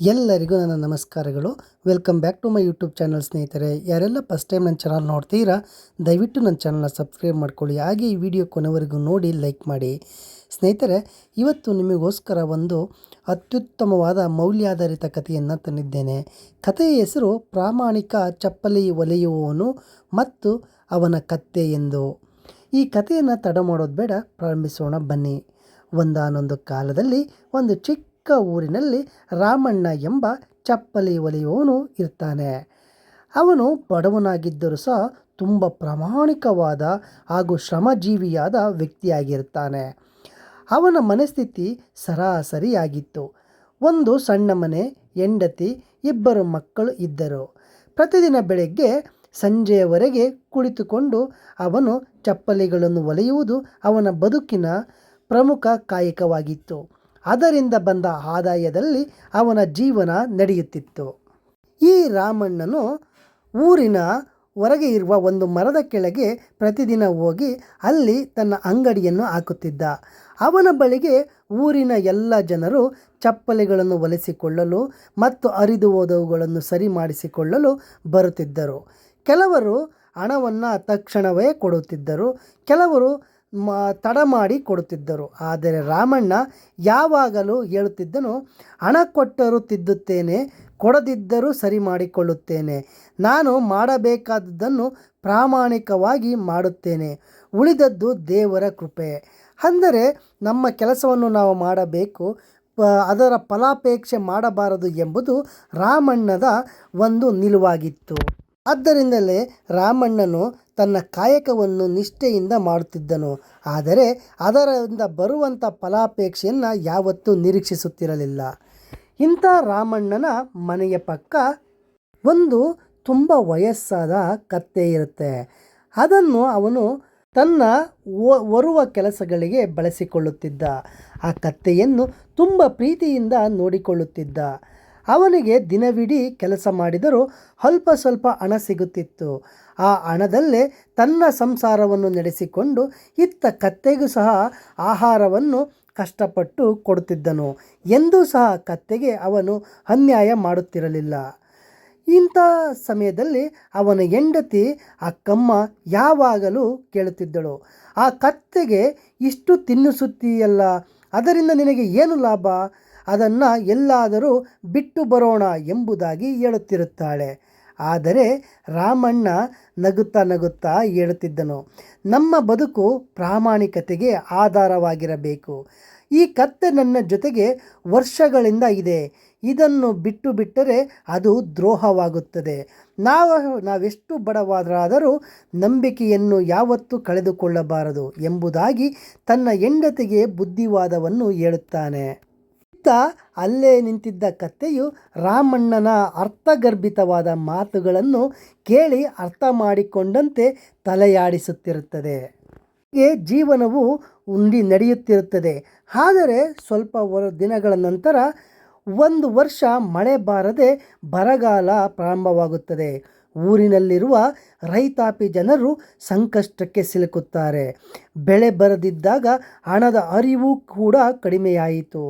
ಎಲ್ಲರಿಗೂ ನನ್ನ ನಮಸ್ಕಾರಗಳು. Welcome back to my YouTube channel ಸ್ನೇಹಿತರೆ. ಯಾರೆಲ್ಲ ಫಸ್ಟ್ ಟೈಮ್ ನನ್ನ ಚಾನಲ್ ನೋಡ್ತೀರಾ, ದಯವಿಟ್ಟು ನನ್ನ ಚಾನಲ್ನ ಸಬ್ಸ್ಕ್ರೈಬ್ ಮಾಡ್ಕೊಳ್ಳಿ. ಹಾಗೆ ಈ ವಿಡಿಯೋ ಕೊನೆವರೆಗೂ ನೋಡಿ ಲೈಕ್ ಮಾಡಿ. ಸ್ನೇಹಿತರೆ, ಇವತ್ತು ನಿಮಗೋಸ್ಕರ ಒಂದು ಅತ್ಯುತ್ತಮವಾದ ಮೌಲ್ಯಾಧಾರಿತ ಕಥೆಯನ್ನು ತಂದಿದ್ದೇನೆ. ಕಥೆಯ ಹೆಸರು ಪ್ರಾಮಾಣಿಕ ಚಪ್ಪಲಿ ಒಲೆಯುವವನು ಮತ್ತು ಅವನ ಕತ್ತೆ ಎಂದು. ಈ ಕಥೆಯನ್ನು ತಡ ಮಾಡೋದು ಬೇಡ, ಪ್ರಾರಂಭಿಸೋಣ ಬನ್ನಿ. ಒಂದಾನೊಂದು ಕಾಲದಲ್ಲಿ ಒಂದು ಚಿಕ್ಕ ಊರಿನಲ್ಲಿ ರಾಮಣ್ಣ ಎಂಬ ಚಪ್ಪಲಿ ಒಲೆಯುವವನು ಇರ್ತಾನೆ. ಅವನು ಬಡವನಾಗಿದ್ದರೂ ಸಹ ತುಂಬ ಪ್ರಾಮಾಣಿಕವಾದ ಹಾಗೂ ಶ್ರಮಜೀವಿಯಾದ ವ್ಯಕ್ತಿಯಾಗಿರ್ತಾನೆ. ಅವನ ಮನಸ್ಥಿತಿ ಸರಾಸರಿಯಾಗಿತ್ತು. ಒಂದು ಸಣ್ಣ ಮನೆ, ಹೆಂಡತಿ, ಇಬ್ಬರು ಮಕ್ಕಳು ಇದ್ದರು. ಪ್ರತಿದಿನ ಬೆಳಗ್ಗೆ ಸಂಜೆಯವರೆಗೆ ಕುಳಿತುಕೊಂಡು ಅವನು ಚಪ್ಪಲಿಗಳನ್ನು ಒಲೆಯುವುದು ಅವನ ಬದುಕಿನ ಪ್ರಮುಖ ಕಾಯಕವಾಗಿತ್ತು. ಅದರಿಂದ ಬಂದ ಆದಾಯದಲ್ಲಿ ಅವನ ಜೀವನ ನಡೆಯುತ್ತಿತ್ತು. ಈ ರಾಮಣ್ಣನು ಊರಿನ ಹೊರಗೆ ಇರುವ ಒಂದು ಮರದ ಕೆಳಗೆ ಪ್ರತಿದಿನ ಹೋಗಿ ಅಲ್ಲಿ ತನ್ನ ಅಂಗಡಿಯನ್ನು ಹಾಕುತ್ತಿದ್ದ. ಅವನ ಬಳಿಗೆ ಊರಿನ ಎಲ್ಲ ಜನರು ಚಪ್ಪಲಿಗಳನ್ನು ಒಲಿಸಿಕೊಳ್ಳಲು ಮತ್ತು ಅರಿದು ಹೋದವುಗಳನ್ನು ಸರಿ ಮಾಡಿಸಿಕೊಳ್ಳಲು ಬರುತ್ತಿದ್ದರು. ಕೆಲವರು ಹಣವನ್ನು ತಕ್ಷಣವೇ ಕೊಡುತ್ತಿದ್ದರು. ಕೆಲವರು ಮ, ತಡ ಮಾಡಿ ಕೊಡುತ್ತಿದ್ದರು. ಆದರೆ ರಾಮಣ್ಣ ಯಾವಾಗಲೂ ಹೇಳುತ್ತಿದ್ದನು, ಹಣ ಕೊಟ್ಟರೂ ತಿದ್ದುತ್ತೇನೆ, ಕೊಡದಿದ್ದರೂ ಸರಿ ಮಾಡಿಕೊಳ್ಳುತ್ತೇನೆ. ನಾನು ಮಾಡಬೇಕಾದದ್ದನ್ನು ಪ್ರಾಮಾಣಿಕವಾಗಿ ಮಾಡುತ್ತೇನೆ. ಉಳಿದದ್ದು ದೇವರ ಕೃಪೆ. ಅಂದರೆ ನಮ್ಮ ಕೆಲಸವನ್ನು ನಾವು ಮಾಡಬೇಕು ಅದರ ಫಲಾಪೇಕ್ಷೆ ಮಾಡಬಾರದು ಎಂಬುದು ರಾಮಣ್ಣದ ಒಂದು ನಿಲುವಾಗಿತ್ತು. ಆದ್ದರಿಂದಲೇ ರಾಮಣ್ಣನು ತನ್ನ ಕಾಯಕವನ್ನು ನಿಷ್ಠೆಯಿಂದ ಮಾಡುತ್ತಿದ್ದನು. ಆದರೆ ಅದರಿಂದ ಬರುವಂಥ ಫಲಾಪೇಕ್ಷೆಯನ್ನು ಯಾವತ್ತೂ ನಿರೀಕ್ಷಿಸುತ್ತಿರಲಿಲ್ಲ. ಇಂಥ ರಾಮಣ್ಣನ ಮನೆಯ ಪಕ್ಕ ಒಂದು ತುಂಬ ವಯಸ್ಸಾದ ಕತ್ತೆ ಇರುತ್ತೆ. ಅದನ್ನು ಅವನು ತನ್ನ ವರುವ ಕೆಲಸಗಳಿಗೆ ಬಳಸಿಕೊಳ್ಳುತ್ತಿದ್ದ. ಆ ಕತ್ತೆಯನ್ನು ತುಂಬ ಪ್ರೀತಿಯಿಂದ ನೋಡಿಕೊಳ್ಳುತ್ತಿದ್ದ. ಅವನಿಗೆ ದಿನವಿಡೀ ಕೆಲಸ ಮಾಡಿದರೂ ಅಲ್ಪ ಸ್ವಲ್ಪ ಹಣ ಸಿಗುತ್ತಿತ್ತು. ಆ ಹಣದಲ್ಲೇ ತನ್ನ ಸಂಸಾರವನ್ನು ನಡೆಸಿಕೊಂಡು ಇತ್ತ ಕತ್ತೆಗೂ ಸಹ ಆಹಾರವನ್ನು ಕಷ್ಟಪಟ್ಟು ಕೊಡುತ್ತಿದ್ದನು. ಎಂದೂ ಸಹ ಕತ್ತೆಗೆ ಅವನು ಅನ್ಯಾಯ ಮಾಡುತ್ತಿರಲಿಲ್ಲ. ಇಂಥ ಸಮಯದಲ್ಲಿ ಅವನ ಹೆಂಡತಿ ಅಕ್ಕಮ್ಮ ಯಾವಾಗಲೂ ಕೇಳುತ್ತಿದ್ದಳು, ಆ ಕತ್ತೆಗೆ ಇಷ್ಟು ತಿನ್ನಿಸುತ್ತೀಯಲ್ಲ, ಅದರಿಂದ ನಿನಗೆ ಏನು ಲಾಭ? ಅದನ್ನು ಎಲ್ಲಾದರೂ ಬಿಟ್ಟು ಬರೋಣ ಎಂಬುದಾಗಿ ಹೇಳುತ್ತಿರುತ್ತಾಳೆ. ಆದರೆ ರಾಮಣ್ಣ ನಗುತ್ತಾ ನಗುತ್ತಾ ಹೇಳುತ್ತಿದ್ದನು, ನಮ್ಮ ಬದುಕು ಪ್ರಾಮಾಣಿಕತೆಗೆ ಆಧಾರವಾಗಿರಬೇಕು. ಈ ಕತ್ತೆ ನನ್ನ ಜೊತೆಗೆ ವರ್ಷಗಳಿಂದ ಇದೆ. ಇದನ್ನು ಬಿಟ್ಟು ಬಿಟ್ಟರೆ ಅದು ದ್ರೋಹವಾಗುತ್ತದೆ. ನಾವು, ನಾವೆಷ್ಟು ಬಡವಾದರಾದರೂ ನಂಬಿಕೆಯನ್ನು ಯಾವತ್ತೂ ಕಳೆದುಕೊಳ್ಳಬಾರದು ಎಂಬುದಾಗಿ ತನ್ನ ಹೆಂಡತಿಗೆ ಬುದ್ಧಿವಾದವನ್ನು ಹೇಳುತ್ತಾನೆ. ಇತ್ತ ಅಲ್ಲೇ ನಿಂತಿದ್ದ ಕತ್ತೆಯು ರಾಮಣ್ಣನ ಅರ್ಥಗರ್ಭಿತವಾದ ಮಾತುಗಳನ್ನು ಕೇಳಿ ಅರ್ಥ ಮಾಡಿಕೊಂಡಂತೆ ತಲೆಯಾಡಿಸುತ್ತಿರುತ್ತದೆ. ಹೀಗೆ ಜೀವನವು ಉಂಡಿ ನಡೆಯುತ್ತಿರುತ್ತದೆ. ಆದರೆ ಸ್ವಲ್ಪ ದಿನಗಳ ನಂತರ ಒಂದು ವರ್ಷ ಮಳೆ ಬಾರದೆ ಬರಗಾಲ ಪ್ರಾರಂಭವಾಗುತ್ತದೆ. ಊರಿನಲ್ಲಿರುವ ರೈತಾಪಿ ಜನರು ಸಂಕಷ್ಟಕ್ಕೆ ಸಿಲುಕುತ್ತಾರೆ. ಬೆಳೆ ಬರದಿದ್ದಾಗ ಹಣದ ಅರಿವು ಕೂಡ ಕಡಿಮೆಯಾಯಿತು.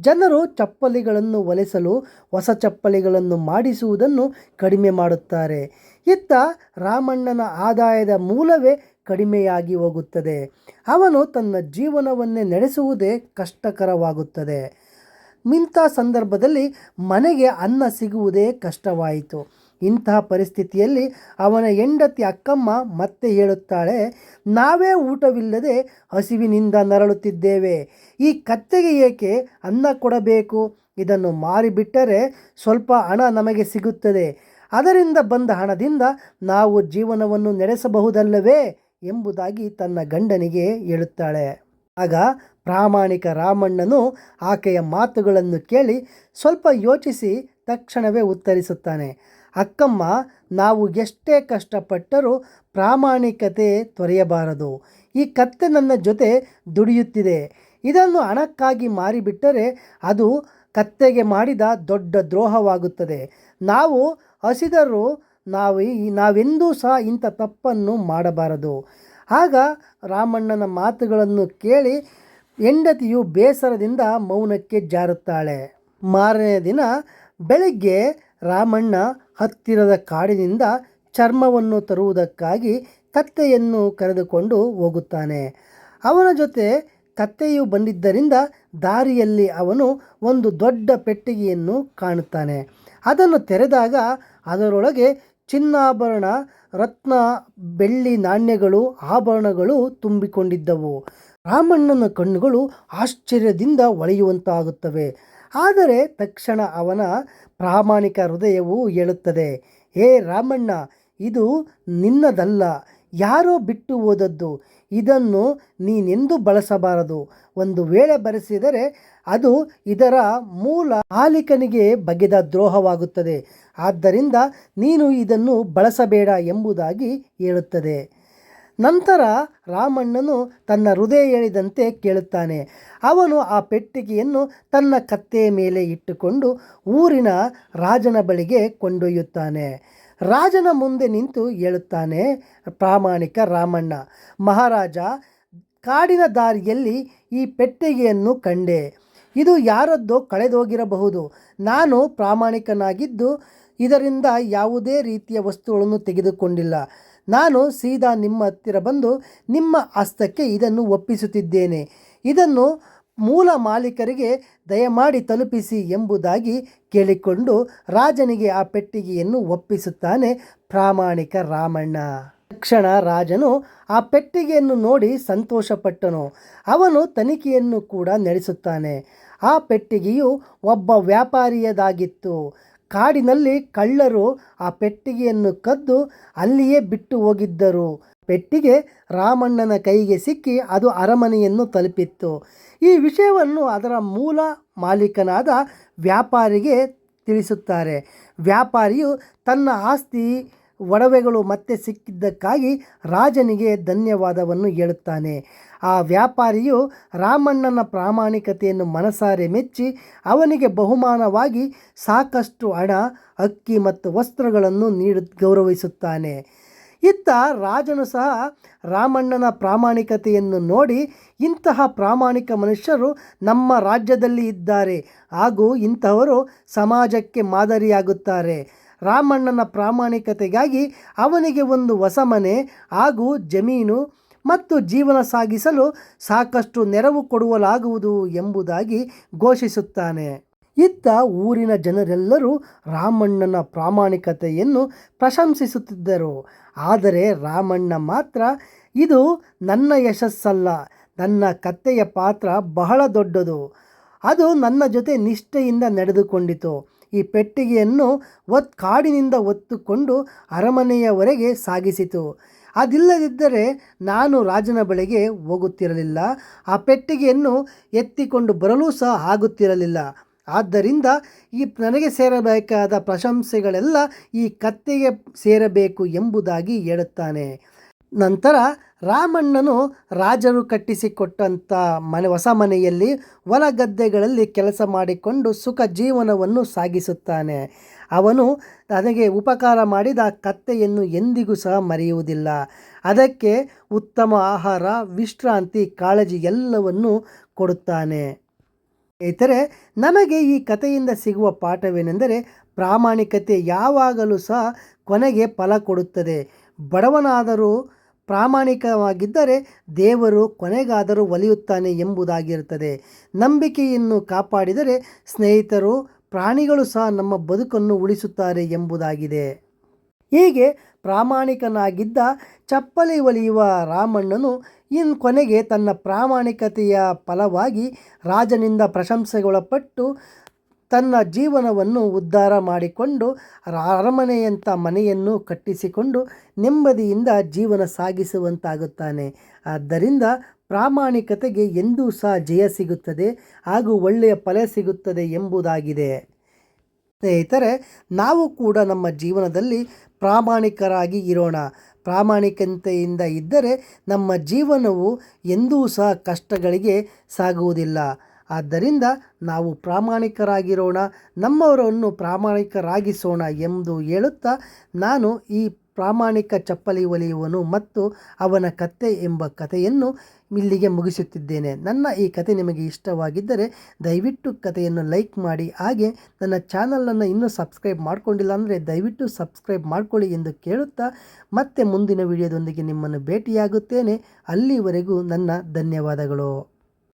ಜನರು ಚಪ್ಪಲಿಗಳನ್ನು ಒಲೆಸಲು ಹೊಸ ಚಪ್ಪಲಿಗಳನ್ನು ಮಾಡಿಸುವುದನ್ನು ಕಡಿಮೆ ಮಾಡುತ್ತಾರೆ. ಇತ್ತ ರಾಮಣ್ಣನ ಆದಾಯದ ಮೂಲವೇ ಕಡಿಮೆಯಾಗಿ ಹೋಗುತ್ತದೆ. ಅವನು ತನ್ನ ಜೀವನವನ್ನೇ ನಡೆಸುವುದೇ ಕಷ್ಟಕರವಾಗುತ್ತದೆ. ಇಂಥ ಸಂದರ್ಭದಲ್ಲಿ ಮನೆಗೆ ಅನ್ನ ಸಿಗುವುದೇ ಕಷ್ಟವಾಯಿತು. ಇಂತಹ ಪರಿಸ್ಥಿತಿಯಲ್ಲಿ ಅವನ ಹೆಂಡತಿ ಅಕ್ಕಮ್ಮ ಮತ್ತೆ ಹೇಳುತ್ತಾಳೆ, ನಾವೇ ಊಟವಿಲ್ಲದೆ ಹಸಿವಿನಿಂದ ನರಳುತ್ತಿದ್ದೇವೆ. ಈ ಕತ್ತೆಗೆ ಏಕೆ ಅನ್ನ ಕೊಡಬೇಕು? ಇದನ್ನು ಮಾರಿಬಿಟ್ಟರೆ ಸ್ವಲ್ಪ ಹಣ ನಮಗೆ ಸಿಗುತ್ತದೆ. ಅದರಿಂದ ಬಂದ ಹಣದಿಂದ ನಾವು ಜೀವನವನ್ನು ನಡೆಸಬಹುದಲ್ಲವೇ? ಎಂಬುದಾಗಿ ತನ್ನ ಗಂಡನಿಗೆ ಹೇಳುತ್ತಾಳೆ. ಆಗ ಪ್ರಾಮಾಣಿಕ ರಾಮಣ್ಣನು ಆಕೆಯ ಮಾತುಗಳನ್ನು ಕೇಳಿ ಸ್ವಲ್ಪ ಯೋಚಿಸಿ ತಕ್ಷಣವೇ ಉತ್ತರಿಸುತ್ತಾನೆ. ಅಕ್ಕಮ್ಮ, ನಾವು ಎಷ್ಟೇ ಕಷ್ಟಪಟ್ಟರೂ ಪ್ರಾಮಾಣಿಕತೆ ತೊರೆಯಬಾರದು. ಈ ಕತ್ತೆ ನನ್ನ ಜೊತೆ ದುಡಿಯುತ್ತಿದೆ. ಇದನ್ನು ಹಣಕ್ಕಾಗಿ ಮಾರಿಬಿಟ್ಟರೆ ಅದು ಕತ್ತೆಗೆ ಮಾಡಿದ ದೊಡ್ಡ ದ್ರೋಹವಾಗುತ್ತದೆ. ನಾವು ಹಸಿದರೂ ನಾವು, ನಾವೆಂದೂ ಸಹ ಇಂಥ ತಪ್ಪನ್ನು ಮಾಡಬಾರದು. ಆಗ ರಾಮಣ್ಣನ ಮಾತುಗಳನ್ನು ಕೇಳಿ ಹೆಂಡತಿಯು ಬೇಸರದಿಂದ ಮೌನಕ್ಕೆ ಜಾರುತ್ತಾಳೆ. ಮಾರನೇ ದಿನ ಬೆಳಗ್ಗೆ ರಾಮಣ್ಣ ಹತ್ತಿರದ ಕಾಡಿನಿಂದ ಚರ್ಮವನ್ನು ತರುವುದಕ್ಕಾಗಿ ಕತ್ತೆಯನ್ನು ಕರೆದುಕೊಂಡು ಹೋಗುತ್ತಾನೆ. ಅವನ ಜೊತೆ ಕತ್ತೆಯು ಬಂದಿದ್ದರಿಂದ ದಾರಿಯಲ್ಲಿ ಅವನು ಒಂದು ದೊಡ್ಡ ಪೆಟ್ಟಿಗೆಯನ್ನು ಕಾಣುತ್ತಾನೆ. ಅದನ್ನು ತೆರೆದಾಗ ಅದರೊಳಗೆ ಚಿನ್ನಾಭರಣ, ರತ್ನ, ಬೆಳ್ಳಿ ನಾಣ್ಯಗಳು, ಆಭರಣಗಳು ತುಂಬಿಕೊಂಡಿದ್ದವು. ರಾಮಣ್ಣನ ಕಣ್ಣುಗಳು ಆಶ್ಚರ್ಯದಿಂದ ಹೊಳೆಯುವಂತಾಗುತ್ತವೆ ಆದರೆ ತಕ್ಷಣ ಅವನ ಪ್ರಾಮಾಣಿಕ ಹೃದಯವು ಹೇಳುತ್ತದೆ ಹೇ ರಾಮಣ್ಣ, ಇದು ನಿನ್ನದಲ್ಲ, ಯಾರೋ ಬಿಟ್ಟು ಹೋದದ್ದು, ಇದನ್ನು ನೀನೆಂದು ಬಳಸಬಾರದು. ಒಂದು ವೇಳೆ ಬರೆಸಿದರೆ ಅದು ಇದರ ಮೂಲ ಮಾಲೀಕನಿಗೆ ಬಗೆದ ದ್ರೋಹವಾಗುತ್ತದೆ. ಆದ್ದರಿಂದ ನೀನು ಇದನ್ನು ಬಳಸಬೇಡ ಎಂಬುದಾಗಿ ಹೇಳುತ್ತದೆ ನಂತರ ರಾಮಣ್ಣನು ತನ್ನ ಹೃದಯ ಹೇಳಿದಂತೆ ಕೇಳುತ್ತಾನೆ. ಅವನು ಆ ಪೆಟ್ಟಿಗೆಯನ್ನು ತನ್ನ ಕತ್ತೆಯ ಮೇಲೆ ಇಟ್ಟುಕೊಂಡು ಊರಿನ ರಾಜನ ಬಳಿಗೆ ಕೊಂಡೊಯ್ಯುತ್ತಾನೆ. ರಾಜನ ಮುಂದೆ ನಿಂತು ಹೇಳುತ್ತಾನೆ, ಪ್ರಾಮಾಣಿಕ ರಾಮಣ್ಣ, ಮಹಾರಾಜ, ಕಾಡಿನ ದಾರಿಯಲ್ಲಿ ಈ ಪೆಟ್ಟಿಗೆಯನ್ನು ಕಂಡೆ. ಇದು ಯಾರದ್ದೋ ಕಳೆದೋಗಿರಬಹುದು. ನಾನು ಪ್ರಾಮಾಣಿಕನಾಗಿದ್ದು ಇದರಿಂದ ಯಾವುದೇ ರೀತಿಯ ವಸ್ತುಗಳನ್ನು ತೆಗೆದುಕೊಂಡಿಲ್ಲ. ನಾನು ಸೀದಾ ನಿಮ್ಮ ಹತ್ತಿರ ಬಂದು ನಿಮ್ಮ ಹಸ್ತಕ್ಕೆ ಇದನ್ನು ಒಪ್ಪಿಸುತ್ತಿದ್ದೇನೆ. ಇದನ್ನು ಮೂಲ ಮಾಲೀಕರಿಗೆ ದಯಮಾಡಿ ತಲುಪಿಸಿ ಎಂಬುದಾಗಿ ಕೇಳಿಕೊಂಡು ರಾಜನಿಗೆ ಆ ಪೆಟ್ಟಿಗೆಯನ್ನು ಒಪ್ಪಿಸುತ್ತಾನೆ ಪ್ರಾಮಾಣಿಕ ರಾಮಣ್ಣ. ತಕ್ಷಣ ರಾಜನು ಆ ಪೆಟ್ಟಿಗೆಯನ್ನು ನೋಡಿ ಸಂತೋಷಪಟ್ಟನು. ಅವನು ತನಿಖೆಯನ್ನು ಕೂಡ ನಡೆಸುತ್ತಾನೆ. ಆ ಪೆಟ್ಟಿಗೆಯು ಒಬ್ಬ ವ್ಯಾಪಾರಿಯದಾಗಿತ್ತು. ಕಾಡಿನಲ್ಲಿ ಕಳ್ಳರು ಆ ಪೆಟ್ಟಿಗೆಯನ್ನು ಕದ್ದು ಅಲ್ಲಿಯೇ ಬಿಟ್ಟು ಹೋಗಿದ್ದರು. ಪೆಟ್ಟಿಗೆ ರಾಮಣ್ಣನ ಕೈಗೆ ಸಿಕ್ಕಿ ಅದು ಅರಮನೆಯನ್ನು ತಲುಪಿತ್ತು. ಈ ವಿಷಯವನ್ನು ಅದರ ಮೂಲ ಮಾಲೀಕನಾದ ವ್ಯಾಪಾರಿಗೆ ತಿಳಿಸುತ್ತಾರೆ. ವ್ಯಾಪಾರಿಯು ತನ್ನ ಆಸ್ತಿ ಒಡವೆಗಳು ಮತ್ತೆ ಸಿಕ್ಕಿದ್ದಕ್ಕಾಗಿ ರಾಜನಿಗೆ ಧನ್ಯವಾದವನ್ನು ಹೇಳುತ್ತಾನೆ. ಆ ವ್ಯಾಪಾರಿಯು ರಾಮಣ್ಣನ ಪ್ರಾಮಾಣಿಕತೆಯನ್ನು ಮನಸಾರೆ ಮೆಚ್ಚಿ ಅವನಿಗೆ ಬಹುಮಾನವಾಗಿ ಸಾಕಷ್ಟು ಹಣ, ಅಕ್ಕಿ ಮತ್ತು ವಸ್ತ್ರಗಳನ್ನು ನೀಡು ಗೌರವಿಸುತ್ತಾನೆ. ಇತ್ತ ರಾಜನು ಸಹ ರಾಮಣ್ಣನ ಪ್ರಾಮಾಣಿಕತೆಯನ್ನು ನೋಡಿ ಇಂತಹ ಪ್ರಾಮಾಣಿಕ ಮನುಷ್ಯರು ನಮ್ಮ ರಾಜ್ಯದಲ್ಲಿ ಇದ್ದಾರೆ. ಹಾಗೂ ಇಂತಹವರು ಸಮಾಜಕ್ಕೆ ಮಾದರಿಯಾಗುತ್ತಾರೆ. ರಾಮಣ್ಣನ ಪ್ರಾಮಾಣಿಕತೆಗಾಗಿ ಅವನಿಗೆ ಒಂದು ಹೊಸ ಮನೆ ಹಾಗೂ ಜಮೀನು ಮತ್ತು ಜೀವನ ಸಾಗಿಸಲು ಸಾಕಷ್ಟು ನೆರವು ಕೊಡುವಲಾಗುವುದು ಎಂಬುದಾಗಿ ಘೋಷಿಸುತ್ತಾನೆ. ಇತ್ತ ಊರಿನ ಜನರೆಲ್ಲರೂ ರಾಮಣ್ಣನ ಪ್ರಾಮಾಣಿಕತೆಯನ್ನು ಪ್ರಶಂಸಿಸುತ್ತಿದ್ದರು. ಆದರೆ ರಾಮಣ್ಣ ಮಾತ್ರ, ಇದು ನನ್ನ ಯಶಸ್ಸಲ್ಲ, ನನ್ನ ಕತ್ತೆಯ ಪಾತ್ರ ಬಹಳ ದೊಡ್ಡದು, ಅದು ನನ್ನ ಜೊತೆ ನಿಷ್ಠೆಯಿಂದ ನಡೆದುಕೊಂಡಿತು ಈ ಪೆಟ್ಟಿಗೆಯನ್ನು ಒತ್ ಕಾಡಿನಿಂದ ಒತ್ತುಕೊಂಡು ಅರಮನೆಯವರೆಗೆ ಸಾಗಿಸಿತು. ಅದಿಲ್ಲದಿದ್ದರೆ ನಾನು ರಾಜನ ಬಳಿಗೆ ಹೋಗುತ್ತಿರಲಿಲ್ಲ. ಆ ಪೆಟ್ಟಿಗೆಯನ್ನು ಎತ್ತಿಕೊಂಡು ಬರಲು ಸಹ ಆಗುತ್ತಿರಲಿಲ್ಲ. ಆದ್ದರಿಂದ ಈ ನನಗೆ ಸೇರಬೇಕಾದ ಪ್ರಶಂಸೆಗಳೆಲ್ಲ ಈ ಕತ್ತೆಗೆ ಸೇರಬೇಕು ಎಂಬುದಾಗಿ ಹೇಳುತ್ತಾನೆ. ನಂತರ ರಾಮಣ್ಣನು ರಾಜರು ಕಟ್ಟಿಸಿಕೊಟ್ಟಂಥ ಮನೆ, ಹೊಸ ಮನೆಯಲ್ಲಿ ಹೊಲ ಗದ್ದೆಗಳಲ್ಲಿ ಕೆಲಸ ಮಾಡಿಕೊಂಡು ಸುಖ ಜೀವನವನ್ನು ಸಾಗಿಸುತ್ತಾನೆ. ಅವನು ತನಗೆ ಉಪಕಾರ ಮಾಡಿದ ಕತ್ತೆಯನ್ನು ಎಂದಿಗೂ ಸಹ ಮರೆಯುವುದಿಲ್ಲ. ಅದಕ್ಕೆ ಉತ್ತಮ ಆಹಾರ, ವಿಶ್ರಾಂತಿ, ಕಾಳಜಿ ಎಲ್ಲವನ್ನು ಕೊಡುತ್ತಾನೆ. ಇತರೆ ನಮಗೆ ಈ ಕಥೆಯಿಂದ ಸಿಗುವ ಪಾಠವೇನೆಂದರೆ ಪ್ರಾಮಾಣಿಕತೆ ಯಾವಾಗಲೂ ಸಹ ಕೊನೆಗೆ ಫಲ ಕೊಡುತ್ತದೆ. ಬಡವನಾದರೂ ಪ್ರಾಮಾಣಿಕವಾಗಿದ್ದರೆ ದೇವರು ಕೊನೆಗಾದರೂ ಒಲಿಯುತ್ತಾನೆ ಎಂಬುದಾಗಿರುತ್ತದೆ. ನಂಬಿಕೆಯನ್ನು ಕಾಪಾಡಿದರೆ ಸ್ನೇಹಿತರು, ಪ್ರಾಣಿಗಳು ಸಹ ನಮ್ಮ ಬದುಕನ್ನು ಉಳಿಸುತ್ತಾರೆ ಎಂಬುದಾಗಿದೆ. ಹೀಗೆ ಪ್ರಾಮಾಣಿಕನಾಗಿದ್ದ ಚಪ್ಪಲಿ ಒಲಿಯುವ ರಾಮಣ್ಣನು ಇನ್ ಕೊನೆಗೆ ತನ್ನ ಪ್ರಾಮಾಣಿಕತೆಯ ಫಲವಾಗಿ ರಾಜನಿಂದ ಪ್ರಶಂಸೆಗೊಳಪಟ್ಟು ತನ್ನ ಜೀವನವನ್ನು ಉದ್ಧಾರ ಮಾಡಿಕೊಂಡು ಅರಮನೆಯಂಥ ಮನೆಯನ್ನು ಕಟ್ಟಿಸಿಕೊಂಡು ನೆಮ್ಮದಿಯಿಂದ ಜೀವನ ಸಾಗಿಸುವಂತಾಗುತ್ತಾನೆ. ಆದ್ದರಿಂದ ಪ್ರಾಮಾಣಿಕತೆಗೆ ಎಂದೂ ಸಹ ಜಯ ಸಿಗುತ್ತದೆ ಹಾಗೂ ಒಳ್ಳೆಯ ಫಲ ಸಿಗುತ್ತದೆ ಎಂಬುದಾಗಿದೆ. ಸ್ನೇಹಿತರೆ, ನಾವು ಕೂಡ ನಮ್ಮ ಜೀವನದಲ್ಲಿ ಪ್ರಾಮಾಣಿಕರಾಗಿ ಇರೋಣ. ಪ್ರಾಮಾಣಿಕತೆಯಿಂದ ಇದ್ದರೆ ನಮ್ಮ ಜೀವನವು ಎಂದೂ ಸಹ ಕಷ್ಟಗಳಿಗೆ ಸಾಗುವುದಿಲ್ಲ. ಆದ್ದರಿಂದ ನಾವು ಪ್ರಾಮಾಣಿಕರಾಗಿರೋಣ, ನಮ್ಮವರನ್ನು ಪ್ರಾಮಾಣಿಕರಾಗಿಸೋಣ ಎಂದು ಹೇಳುತ್ತಾ ನಾನು ಈ ಪ್ರಾಮಾಣಿಕ ಚಪ್ಪಲಿ ಒಲಿಯುವನು ಮತ್ತು ಅವನ ಕತ್ತೆ ಎಂಬ ಕಥೆಯನ್ನು ಇಲ್ಲಿಗೆ ಮುಗಿಸುತ್ತಿದ್ದೇನೆ. ನನ್ನ ಈ ಕತೆ ನಿಮಗೆ ಇಷ್ಟವಾಗಿದ್ದರೆ ದಯವಿಟ್ಟು ಕಥೆಯನ್ನು ಲೈಕ್ ಮಾಡಿ, ಹಾಗೆ ನನ್ನ ಚಾನಲನ್ನು ಇನ್ನೂ ಸಬ್ಸ್ಕ್ರೈಬ್ ಮಾಡ್ಕೊಂಡಿಲ್ಲ ಅಂದರೆ ದಯವಿಟ್ಟು ಸಬ್ಸ್ಕ್ರೈಬ್ ಮಾಡ್ಕೊಳ್ಳಿ ಎಂದು ಕೇಳುತ್ತಾ ಮತ್ತೆ ಮುಂದಿನ ವಿಡಿಯೋದೊಂದಿಗೆ ನಿಮ್ಮನ್ನು ಭೇಟಿಯಾಗುತ್ತೇನೆ. ಅಲ್ಲಿವರೆಗೂ ನನ್ನ ಧನ್ಯವಾದಗಳು.